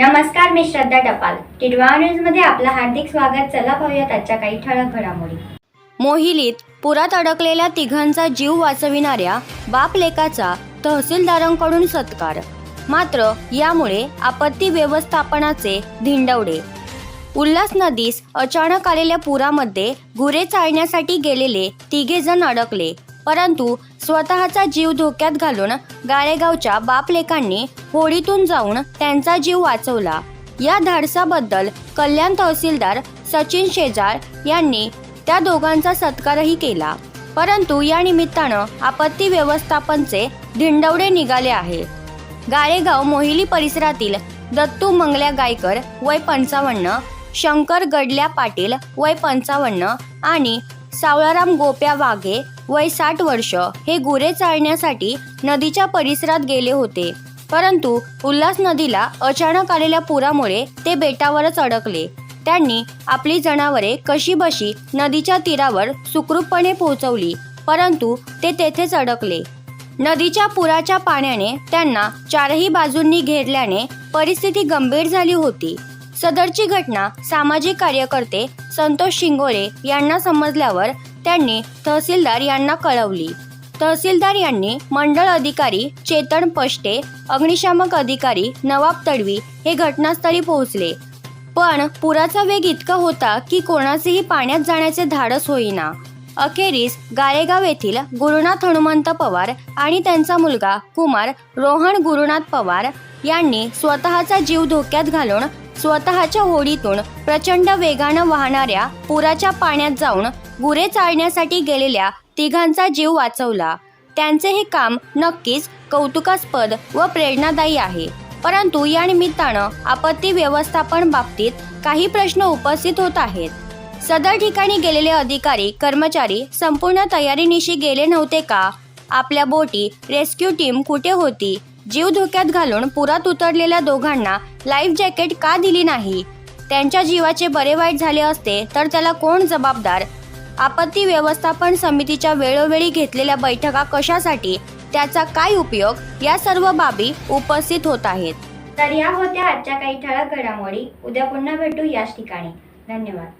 नमस्कार मी श्रद्धा टपाल. टिडवा न्यूजमध्ये आपलं हार्दिक स्वागत. चला पाहूयात आजच्या काही ठळक घडामोडी. मोहिलीत पुरात अडकलेल्या तिघांचा जीव वाचविणाऱ्या बाप लेकाचा तहसीलदारांकडून सत्कार. मात्र यामुळे आपत्ती व्यवस्थापनाचे धिंडवडे. उल्हास नदीस अचानक आलेल्या पुरामध्ये गुरे चाळण्यासाठी गेलेले तिघे जण अडकले. परंतु स्वतःचा जीव धोक्यात घालून गाळेगावच्या बापलेकांनी होडीतून जाऊन त्यांचा जीव वाचवला. या धाडसाबद्दल कल्याण तहसीलदार सचिन शेजार यांनी त्या दोघांचा सत्कारही केला. परंतु या निमित्तानं आपत्ती व्यवस्थापनचे धिंडवडे निघाले आहे. गाळेगाव मोहिली परिसरातील दत्तू मंगल्या गायकर वय पंचावन्न शंकर गडल्या पाटील वय पंचावन्न आणि सावळाराम गोप्या वाघे वय साठ वर्ष हे गुरे चाळण्यासाठी नदीच्या परिसरात गेले होते. परंतु उल्हास नदीला अचानक आलेल्या पुरामुळे ते बेटावरच अडकले. त्यांनी आपली जनावरे कशीबशी नदीच्या तीरावर सुखरूपपणे पोहोचवली परंतु ते तेथेच अडकले. नदीच्या पुराच्या पाण्याने त्यांना चारही बाजूंनी घेरल्याने परिस्थिती गंभीर झाली होती. सदरची घटना सामाजिक कार्यकर्ते संतोष शिंगोळे यांना समजल्यावर त्यांनी तहसीलदार यांना कळवली. तहसीलदार यांनी मंडळ अधिकारी चेतन पष्टे अग्निशामक अधिकारी नवाब तडवी हे घटनास्थळी पोहोचले. पण पुराचा वेग इतका होता की कोणाचेही पाण्यात जाण्याचे धाडस होईना. अखेरीस गाळेगाव येथील गुरुनाथ हनुमंत पवार आणि त्यांचा मुलगा कुमार रोहन गुरुनाथ पवार यांनी स्वतःचा जीव धोक्यात घालून स्वतःच्या होडीतून प्रचंड वेगानं वाहणाऱ्या पुराच्या पाण्यात जाऊन गुरे चाळण्यासाठी गेलेल्या तिघांचा जीव वाचवला. त्यांचे हे काम नक्कीच कौतुकास्पद व प्रेरणादायी आहे. परंतु या निमित्तानं आपत्ती व्यवस्थापन बाबतीत काही प्रश्न उपस्थित होत आहेत. सदर ठिकाणी गेलेले अधिकारी कर्मचारी संपूर्ण तयारीनिशी गेले नव्हते का? आपल्या बोटी रेस्क्यू टीम कुठे होती? जीव धोक्यात घालून पुरात उतरलेल्या दोघांना लाईफ जॅकेट का दिली नाही? त्यांच्या जीवाचे बरे वाईट झाले असते तर त्याला कोण जबाबदार? आपत्ती व्यवस्थापन समितीच्या वेळोवेळी घेतलेल्या बैठका कशासाठी? त्याचा काय उपयोग? या सर्व बाबी उपस्थित होत आहेत. तर या होत्या आजच्या काही ठळक घडामोडी. उद्या पुन्हा भेटू याच ठिकाणी. धन्यवाद.